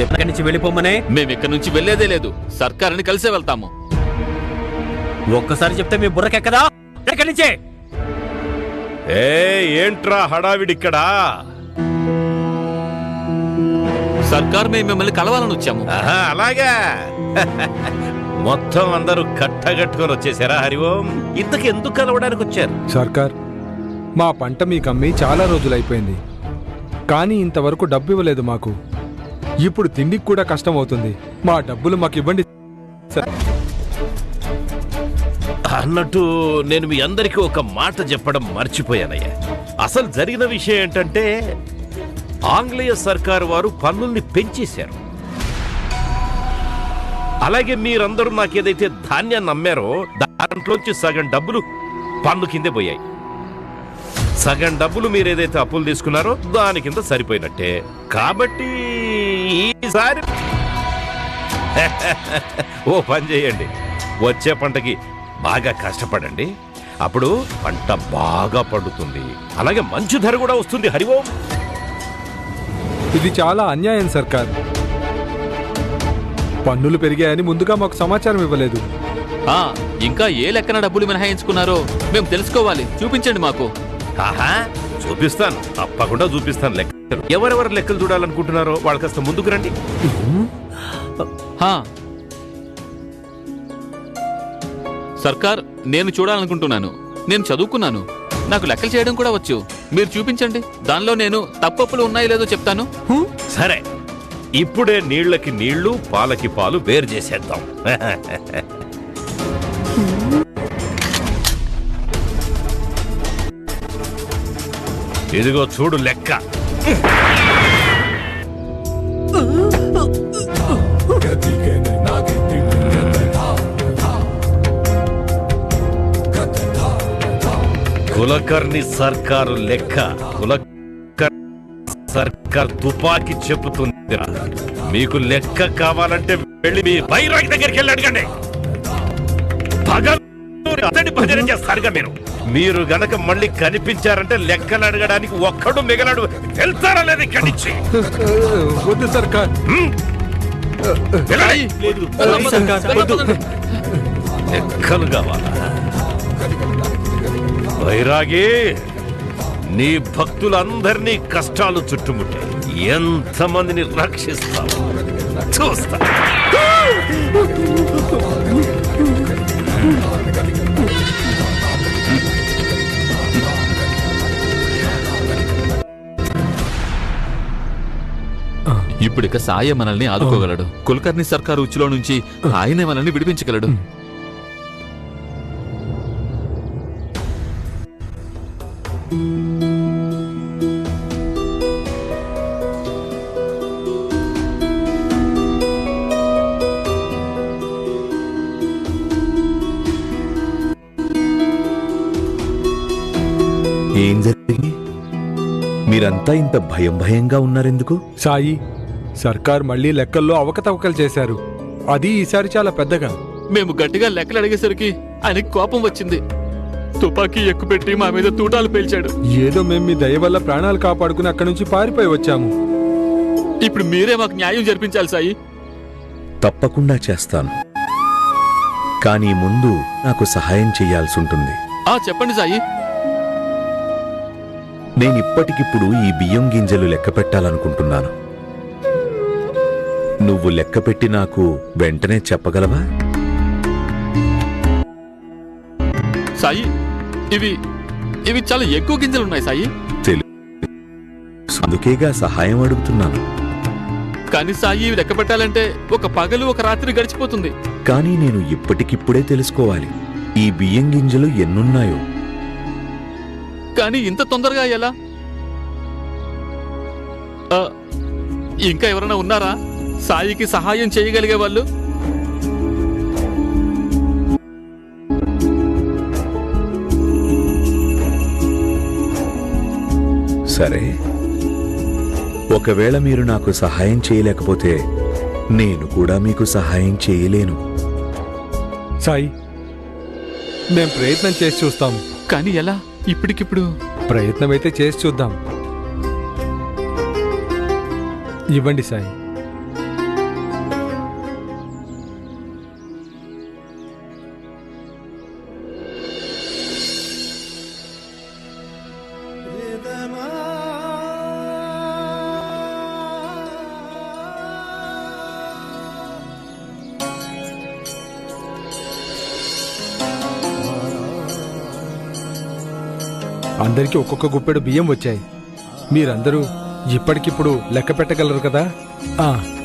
చెప్పిన నుంచి వెళ్ళిపోమనే మేము ఇక్కడి నుంచి వెళ్ళేదే లేదు. సర్కారుని కలిసే వెళ్తాము. ఒక్కసారి చెప్తే మీ బుర్రకెక్కదా? ఎక్కడి నుంచే. ఏ ఏంట్రా హడావిడిక్కడా? సర్కార్ మేము మిమ్మల్ని కలవాలని వచ్చాము. ఆహా, అలాగా. మొత్తం అందరూ కట్టగట్టుకొని వచ్చేసారా హరిఓం ఇంతకు ఎందుకు కలవడానికి వచ్చారు? సర్కార్ మా పంట మీకు అమ్మి చాలా రోజులైపోయింది. కానీ ఇంతవరకు డబ్బు ఇవ్వలేదు మాకు. ఇప్పుడు తిండికి కూడా కష్టం అవుతుంది మా డబ్బులు మాకు ఇవ్వండి అన్నట్టు నేను మీ అందరికీ ఒక మాట చెప్పడం మర్చిపోయానయ్యా. అసలు జరిగిన విషయం ఏంటంటే ఆంగ్లేయ సర్కారు వారు పన్నుల్ని పెంచేశారు. అలాగే మీరందరూ నాకేదైతే ధాన్యాన్ని అమ్మారో దాంట్లోంచి సగం డబ్బులు పన్ను కిందే పోయాయి. సగం డబ్బులు మీరు ఏదైతే అప్పులు తీసుకున్నారో దాని కింద సరిపోయినట్టే. కాబట్టి ఈసారి ఓ పని చేయండి. వచ్చే పంటకి బాగా కష్టపడండి. అప్పుడు పంట బాగా పండుతుంది. అలాగే మంచి ధర కూడా వస్తుంది. హరిఓం ఇది చాలా అన్యాయం సర్కార్. పన్నులు పెరిగాయని ముందుగా మాకు సమాచారం ఇవ్వలేదు. ఆ ఇంకా ఏ లెక్కన డబ్బులు మినహాయించుకున్నారో మేము తెలుసుకోవాలి. చూపించండి మాకు. ఆహా చూపిస్తాను. తప్పకుండా చూపిస్తాను లెక్కలు ఎవరెవరు లెక్కలు చూడాలనుకుంటున్నారో వాళ్ళు కాస్త ముందుకు రండి. హా. సర్కార్ నేను చూడాలనుకుంటున్నాను. నేను చదువుకున్నాను. నాకు లెక్కలు చేయడం కూడా వచ్చు. మీరు చూపించండి. దానిలో నేను తప్పప్పులు ఉన్నాయో లేదో చెప్తాను. సరే. ఇప్పుడే నీళ్ళకి నీళ్ళు పాలకి పాలు వేరు చేసేద్దాం. ఇదిగో చూడు లెక్క. కులకర్ణి సర్కారు లెక్క. కులకర్ సర్కార్ తుపాకి చెబుతుందిరా మీకు లెక్క కావాలంటే వెళ్ళి మీ బైరాగి దగ్గరికి వెళ్ళి అడగండి. పగలు అతడి భజన చేస్తారుగా మీరు. మీరు గనక మళ్ళీ కనిపించారంటే లెక్కలు అడగడానికి ఒక్కడు మిగలడు. వెళ్తారా లేదు ఇక్కడి నుంచి? వద్దు సర్కార్. లెక్కలు కావాలా? వైరాగి నీ భక్తులందరినీ కష్టాలు చుట్టుముట్టాయి ఎంతమందిని రక్షిస్తావు? చూస్తా. ఇప్పుడిక సాయ మనల్ని ఆదుకోగలడు. కులకర్ణి సర్కారు ఉచ్చులో నుంచి ఆయనే మనల్ని విడిపించగలడు. ఏం జరిగింది? మీరంతా ఇంత భయం భయంగా ఉన్నారెందుకు? సాయి సర్కార్ మళ్ళీ లెక్కల్లో అవకతవకలు చేశారు. అది ఈసారి చాలా పెద్దగా. మేము గట్టిగా లెక్కలు అడిగేసరికి ఆయనకి కోపం వచ్చింది. తుపాకీ ఎక్కుపెట్టి మా మీద తూటాలు పేల్చాడు. ఏదో మేము మీ దయ వల్ల ప్రాణాలు కాపాడుకుని అక్కడి నుంచి పారిపోయి వచ్చాము. ఇప్పుడు మీరే మాకు న్యాయం జరిపించాలి సాయి. తప్పకుండా చేస్తాను. కానీ ముందు నాకు సహాయం చేయాల్సి ఉంటుంది. ఆ చెప్పండి సాయి. నేనిప్పటికిప్పుడు ఈ బియ్యం గింజలు లెక్క పెట్టాలనుకుంటున్నాను. నువ్వు లెక్క పెట్టి నాకు వెంటనే చెప్పగలవా? సాయి ఇవి ఇవి చాలా ఎక్కువ గింజలు ఉన్నాయి సాయి. అందుకేగా సహాయం అడుగుతున్నాను. కానీ సాయి లెక్క పెట్టాలంటే ఒక పగలు ఒక రాత్రి గడిచిపోతుంది. కానీ నేను ఇప్పటికిప్పుడే తెలుసుకోవాలి ఈ బియ్యం గింజలు ఎన్నున్నాయో. కానీ ఇంత తొందరగా ఎలా? ఇంకా ఎవరైనా ఉన్నారా? సాయికి సహాయం చేయగలిగే వాళ్ళు సరే. ఒకవేళ మీరు నాకు సహాయం చేయలేకపోతే నేను కూడా మీకు సహాయం చేయలేను. సాయి మేం ప్రయత్నం చేసి చూస్తాం. కానీ ఎలా? ఇప్పటికిప్పుడు? ప్రయత్నం అయితే చేసి చూద్దాం. ఇవ్వండి సాయి. అందరికీ ఒక్కొక్క గుప్పెడు బియ్యం వచ్చాయి. మీరందరూ ఇప్పటికిప్పుడు లెక్క పెట్టగలరు కదా? ఆ.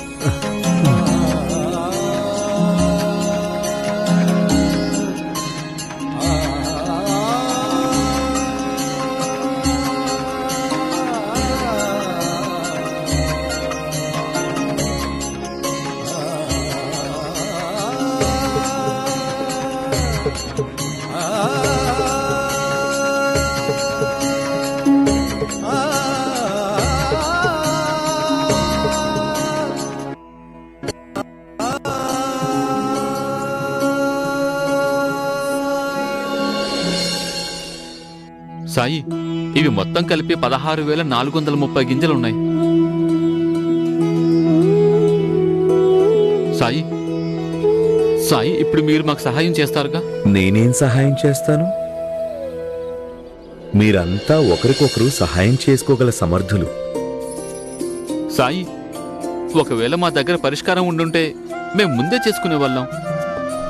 ఇవి మొత్తం కలిపి పదహారు వేల నాలుగు వందల ముప్పై గింజలున్నాయి. సాయి సాయి ఇప్పుడు మీరు మాకు సహాయం చేస్తారుగా? నేనేం సహాయం చేస్తాను? మీరంతా ఒకరికొకరు సహాయం చేసుకోగల సమర్థులు. సాయి ఒకవేళ మా దగ్గర పరిష్కారం ఉండుంటే మేము ముందే చేసుకునే వాళ్ళం.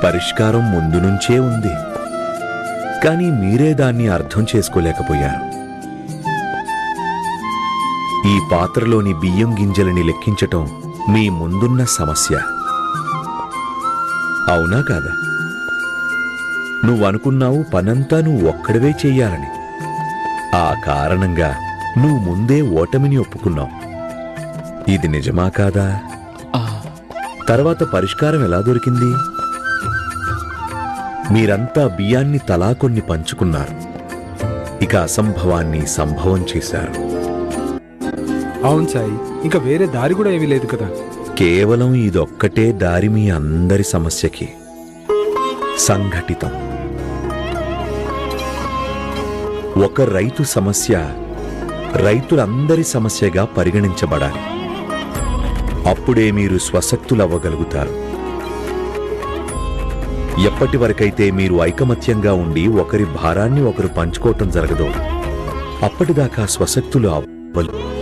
పరిష్కారం ముందు నుంచే ఉంది. కానీ మీరే దాన్ని అర్థం చేసుకోలేకపోయారు. ఈ పాత్రలోని బియ్యం గింజలని లెక్కించటం మీ ముందున్న సమస్య. అవునా కాదా? నువ్వనుకున్నావు పనంతా నువ్వు ఒక్కడవే చెయ్యాలని. ఆ కారణంగా నువ్వు ముందే ఓటమిని ఒప్పుకున్నావు. ఇది నిజమా కాదా? తర్వాత పరిష్కారం ఎలా దొరికింది? మీరంతా బియ్యాన్ని తలా కొన్ని పంచుకున్నారు. ఇక అసంభవాన్ని సంభవం చేశారు. అవును సాయి ఇంకా వేరే దారి కూడా ఏమీ లేదు కదా. కేవలం ఇదొక్కటే దారి మీ అందరి సమస్యకి. సంఘటితం. ఒక రైతు సమస్య రైతులందరి సమస్యగా పరిగణించబడాలి. అప్పుడే మీరు స్వశక్తులవ్వగలుగుతారు. ఎప్పటి వరకైతే మీరు ఐకమత్యంగా ఉండి ఒకరి భారాన్ని ఒకరు పంచుకోవటం జరగదో అప్పటిదాకా స్వశక్తులు అవ్వలు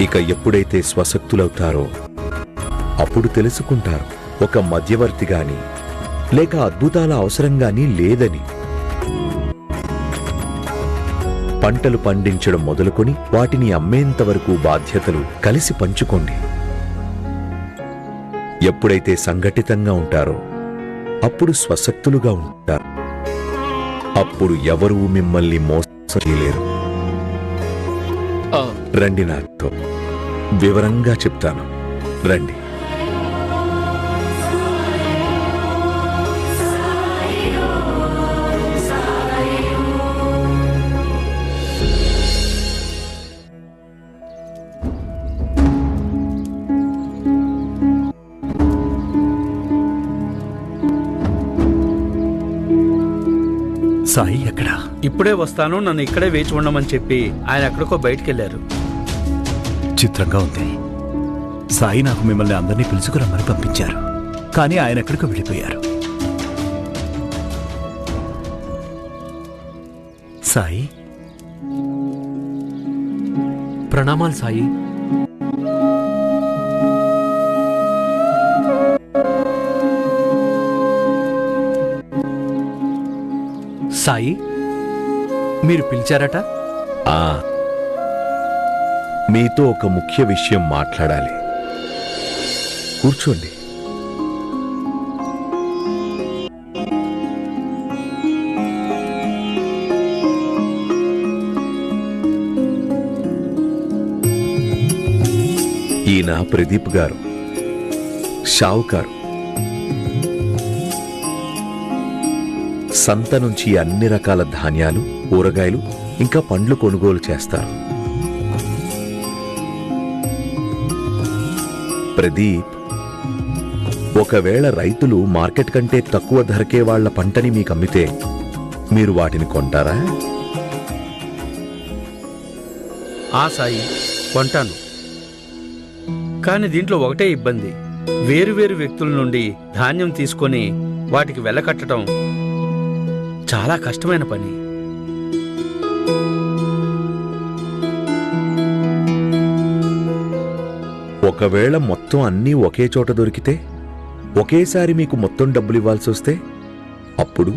ఇక ఎప్పుడైతే స్వశక్తులవుతారో అప్పుడు తెలుసుకుంటారు ఒక మధ్యవర్తి గాని లేక అద్భుతాల అవసరం గాని లేదని. పంటలు పండించడం మొదలుకొని వాటిని అమ్మేంత వరకు బాధ్యతలు కలిసి పంచుకోండి. ఎప్పుడైతే సంఘటితంగా ఉంటారో అప్పుడు స్వశక్తులుగా ఉంటారు. అప్పుడు ఎవరూ మిమ్మల్ని మోసం చేయలేరు. రండి నాతో. వివరంగా చెప్తాను. రండి. సాయి ఎక్కడా? ఇప్పుడే వస్తాను నన్ను ఇక్కడే వేచి ఉండమని చెప్పి ఆయన ఎక్కడికో బయటికి వెళ్ళారు చిత్రంగా ఉంది. సాయి నాకు మిమ్మల్ని అందరినీ పిలుచుకురమ్మని పంపించారు. కానీ ఆయన ఎక్కడికో వెళ్ళిపోయారు. సాయి? ప్రణామాలు సాయి. సాయి? మీరు పిలిచారట? ఆ. మీతో ఒక ముఖ్య విషయం మాట్లాడాలి. కూర్చోండి. ఈయన ప్రదీప్ గారు షావుకారు సంత నుంచి అన్ని రకాల ధాన్యాలు కూరగాయలు ఇంకా పండ్లు కొనుగోలు చేస్తారు. ప్రదీప్ ఒకవేళ రైతులు మార్కెట్ కంటే తక్కువ ధరకే వాళ్ళ పంటని మీకు అమ్మితే మీరు వాటిని కొంటారా? ఆ సాయి కొంటాను. కానీ దీంట్లో ఒకటే ఇబ్బంది. వేరువేరు వ్యక్తుల నుండి ధాన్యం తీసుకొని వాటికి వెళ్ళకట్టడం చాలా కష్టమైన పని. ఒకవేళ మొత్తం అన్నీ ఒకే చోట దొరికితే ఒకేసారి మీకు మొత్తం డబ్బులు ఇవ్వాల్సి వస్తే అప్పుడు?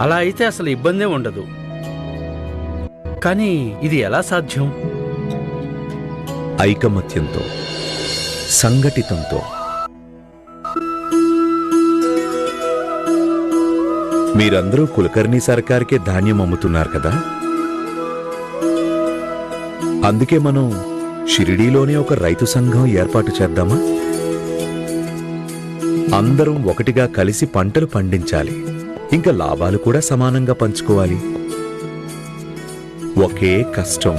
అలా అయితే అసలు ఇబ్బందే ఉండదు. కానీ ఇది ఎలా సాధ్యం? ఐకమత్యంతో సంఘటితంతో. మీరందరూ కులకర్ణి సర్కార్కే ధాన్యం అమ్ముతున్నారు కదా? అందుకే మనం షిరిడీలోనే ఒక రైతు సంఘం ఏర్పాటు చేద్దామా? అందరం ఒకటిగా కలిసి పంటలు పండించాలి. ఇంకా లాభాలు కూడా సమానంగా పంచుకోవాలి. ఒకే కష్టం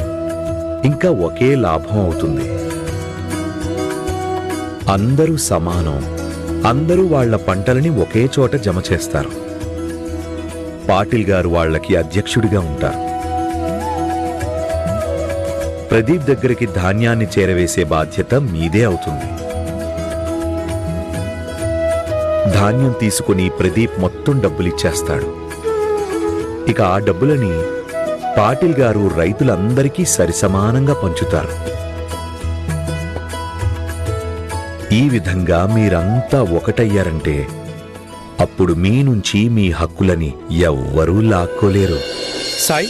ఇంకా ఒకే లాభం అవుతుంది. అందరూ సమానం అందరూ వాళ్ళ పంటలని ఒకే చోట జమ చేస్తారు. పాటిల్ గారు వాళ్ళకి అధ్యక్షుడిగా ఉంటారు. ప్రదీప్ దగ్గరికి ధాన్యాన్ని చేరవేసే బాధ్యత మీదే అవుతుంది. ధాన్యం తీసుకుని ప్రదీప్ మొత్తం డబ్బులిచ్చేస్తాడు. ఇక ఆ డబ్బులని పాటిల్ గారు రైతులందరికీ సరిసమానంగా పంచుతారు. ఈ విధంగా మీరంతా ఒకటయ్యారంటే అప్పుడు మీ నుంచి మీ హక్కులని ఎవ్వరూ లాక్కోలేరు. సాయి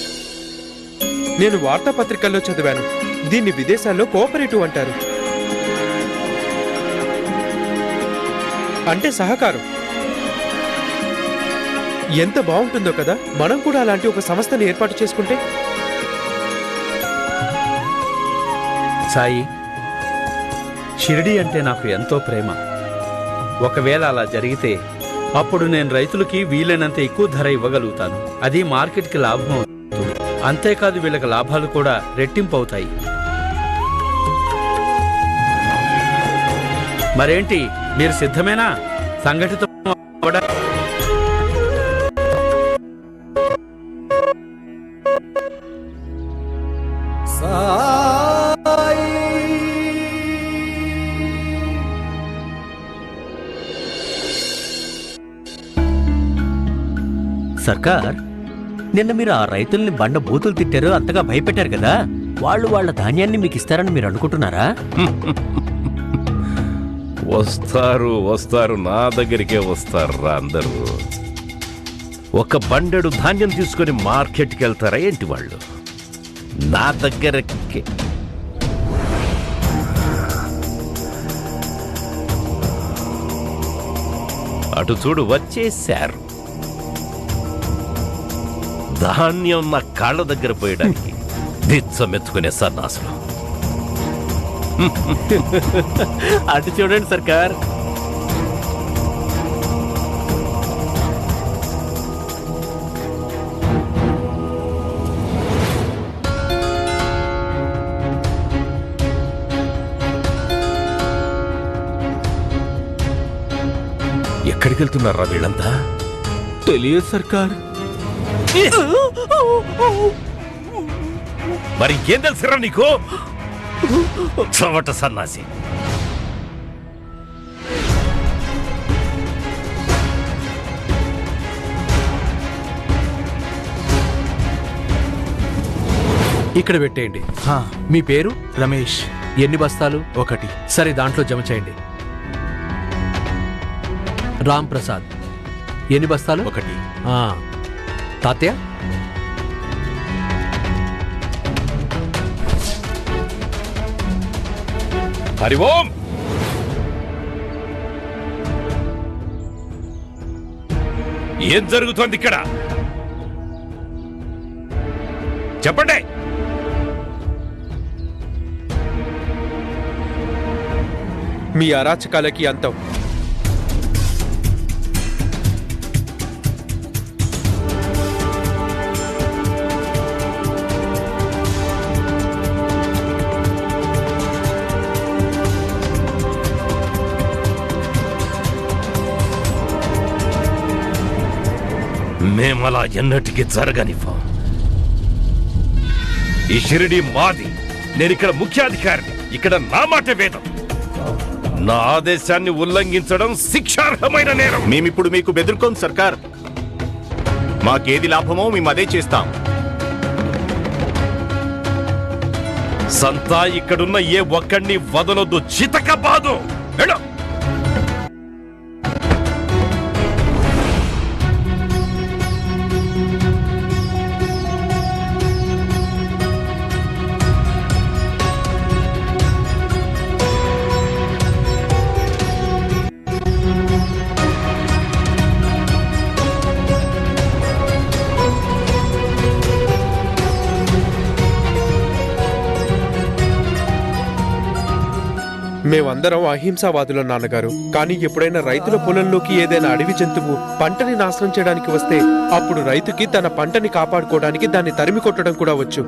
నేను వార్తాపత్రికల్లో చదివాను. దీన్ని విదేశాల్లో కోఆపరేటివ్ అంటారు. అంటే సహకారం. ఎంత బాగుంటుందో కదా మనం కూడా అలాంటి ఒక సంస్థను ఏర్పాటు చేసుకుంటే. సాయి షిరిడి అంటే నాకు ఎంతో ప్రేమ. ఒకవేళ అలా జరిగితే అప్పుడు నేను రైతులకి వీలైనంత ఎక్కువ ధర ఇవ్వగలుగుతాను. అది మార్కెట్కి లాభం అవుతుంది. అంతేకాదు వీళ్ళకి లాభాలు కూడా రెట్టింపు అవుతాయి మరేంటి? మీరు సిద్ధమేనా? సంఘటితం సర్కార్? నిన్న మీరు ఆ రైతుల్ని బండ బూతులు తిట్టారు అంతగా భయపెట్టారు కదా? వాళ్ళు వాళ్ళ ధాన్యాన్ని మీకు ఇస్తారని మీరు అనుకుంటున్నారా? వస్తారు వస్తారు. నా దగ్గరికే వస్తారు రా అందరూ. ఒక బండెడు ధాన్యం తీసుకొని మార్కెట్కి వెళ్తారా ఏంటి వాళ్ళు? నా దగ్గరకి. అటు చూడు వచ్చేశారు. ధాన్యం నా కాళ్ళ దగ్గర పోయడానికి. దిచ్చమెత్తుకునే సన్నాసులు. అటు చూడండి సర్కార్. ఎక్కడికి వెళ్తున్నారా వీళ్ళంతా? తెలియదు సర్కార్. మరి ఏం తెలుసురా నీకు? చవట సన్నాసి. ఇక్కడ పెట్టేయండి. మీ పేరు? రమేష్. ఎన్ని బస్తాలు? ఒకటి. సరే దాంట్లో జమ చేయండి. రామ్ ప్రసాద్ ఎన్ని బస్తాలు? ఒకటి. తాతయ్య? హరి ఓం! ఏం జరుగుతోంది ఇక్కడ? చెప్పండి! మీ అరాచకాలకి అంతం. మేమలా ఎన్నటికీ జరగనివ్వం. ఈ షిరిడి మాది. నేను ఇక్కడ ముఖ్యాధికారిని. ఇక్కడ నా మాట వేదం. నా ఆదేశాన్ని ఉల్లంఘించడం శిక్షార్హమైన నేరం. మేమిప్పుడు మీకు బెదుర్కోం సర్కార్. మాకేది లాభమో మేము అదే చేస్తాం. సంతా ఇక్కడున్న ఏ ఒక్కడిని వదలొద్దు. చితక బాదు. మేమందరం అహింసావాదులం నాన్నగారు. కానీ ఎప్పుడైనా రైతుల పొలంలోకి ఏదైనా అడవి జంతువు పంటని నాశనం చేయడానికి వస్తే అప్పుడు రైతుకి తన పంటని కాపాడుకోవడానికి దాన్ని తరిమి కొట్టడం కూడా వచ్చు.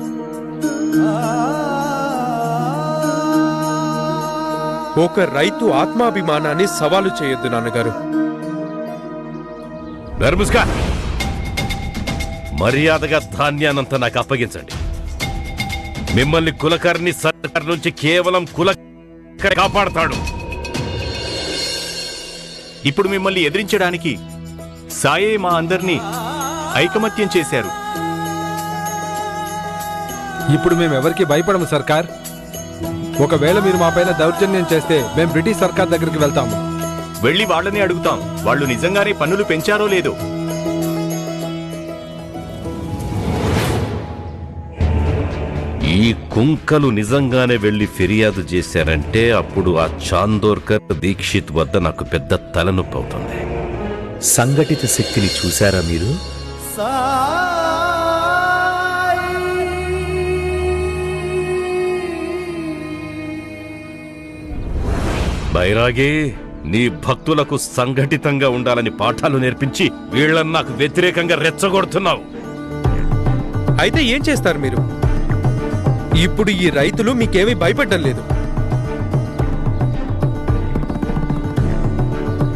ఒక రైతు ఆత్మాభిమానాన్ని సవాలు చేయొద్దు నాన్నగారు. మర్యాదగా ధాన్యానంతా నాకు అప్పగించండి. మిమ్మల్ని కులకర్ణి సర్కార్ నుంచి కేవలం కుల కాపాడతాడు. ఇప్పుడు మిమ్మల్ని ఎదిరించడానికి సాయే మా అందరినీ ఐకమత్యం చేశారు. ఇప్పుడు మేము ఎవరికి భయపడము సర్కార్. ఒకవేళ మీరు మా పైన దౌర్జన్యం చేస్తే మేము బ్రిటిష్ సర్కార్ దగ్గరికి వెళ్తాము. వెళ్ళి వాళ్ళని అడుగుతాం. వాళ్ళు నిజంగానే పన్నులు పెంచారో లేదో. ఈ కుంకలు నిజంగానే వెళ్ళి ఫిర్యాదు చేశారంటే అప్పుడు ఆ చాందోర్కర్ దీక్షిత్ వద్ద నాకు పెద్ద తలనొప్పి అవుతుంది సంఘటిత శక్తిని చూశారా మీరు? బైరాగి నీ భక్తులకు సంఘటితంగా ఉండాలని పాఠాలు నేర్పించి వీళ్ళని నాకు వ్యతిరేకంగా రెచ్చగొడుతున్నావు. అయితే ఏం చేస్తారు మీరు? ఇప్పుడు ఈ రైతులు మీకేమీ భయపడడం లేదు.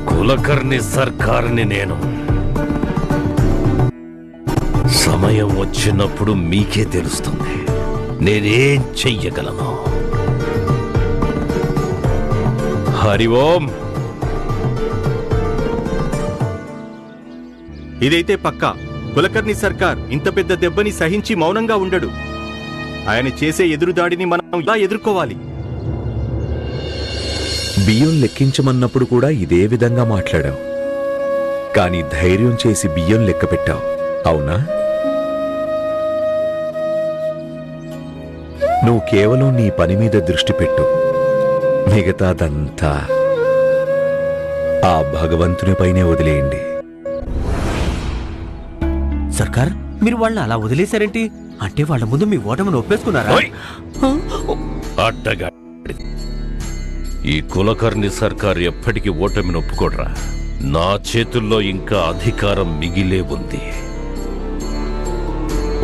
కులకర్ణి సర్కార్ని నేను. సమయం వచ్చినప్పుడు మీకే తెలుస్తుంది. నేనేం చెయ్యగలను? హరి ఓం. ఇదైతే పక్కా. కులకర్ణి సర్కార్ ఇంత పెద్ద దెబ్బని సహించి మౌనంగా ఉండడు. ఆయన చేసే ఎదురుదాడిని మనం ఇలా ఎదుర్కోవాలి. బియ్యం లెక్కించమన్నప్పుడు కూడా ఇదే విధంగా మాట్లాడావు కానీ ధైర్యం చేసి బియ్యం లెక్క పెట్టావు అవునా? నువ్వు కేవలం నీ పని మీద దృష్టి పెట్టు. మిగతాదంతా ఆ భగవంతునిపైనే వదిలేయండి. సర్కార్? మీరు వాళ్ళని అలా వదిలేశారేంటి? అంటే వాళ్ళ ముందు మీ ఓటమిని ఒప్పేసుకున్నారా? ఓయ్! అడ్డగా ఈ కులకర్ణి సర్కారు ఎప్పటికీ ఓటమిని ఒప్పుకోడ్రా. నా చేతుల్లో ఇంకా అధికారం మిగిలే ఉంది.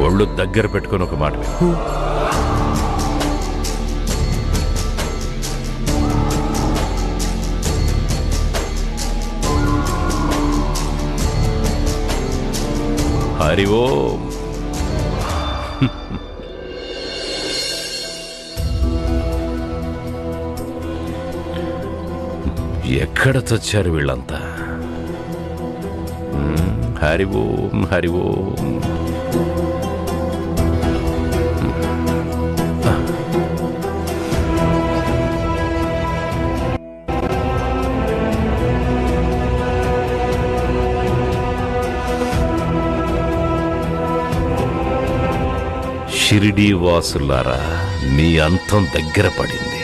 ఒళ్ళు దగ్గర పెట్టుకుని ఒక మాట విను. హరి ఓం ఎక్కడ చచ్చారు వీళ్ళంతా? హరి ఓం హరి ఓం షిరిడీ వాసులారా మీ అంతం దగ్గర పడింది.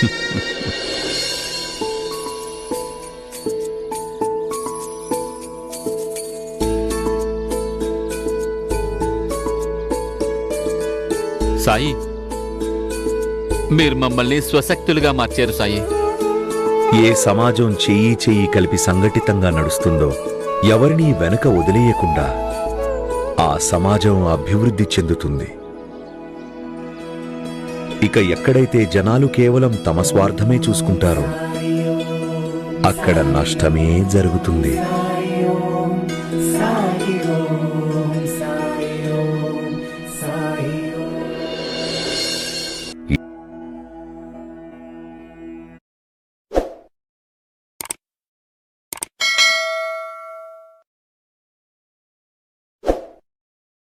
సాయి మీరు మమ్మల్ని స్వశక్తులుగా మార్చారు సాయి ఏ సమాజం చెయ్యి చెయ్యి కలిపి సంఘటితంగా నడుస్తుందో ఎవరినీ వెనక వదిలేయకుండా ఆ సమాజం అభివృద్ధి చెందుతుంది. ఇక ఎక్కడైతే జనాలు కేవలం తమ స్వార్థమే చూసుకుంటారో అక్కడ నష్టమే జరుగుతుంది.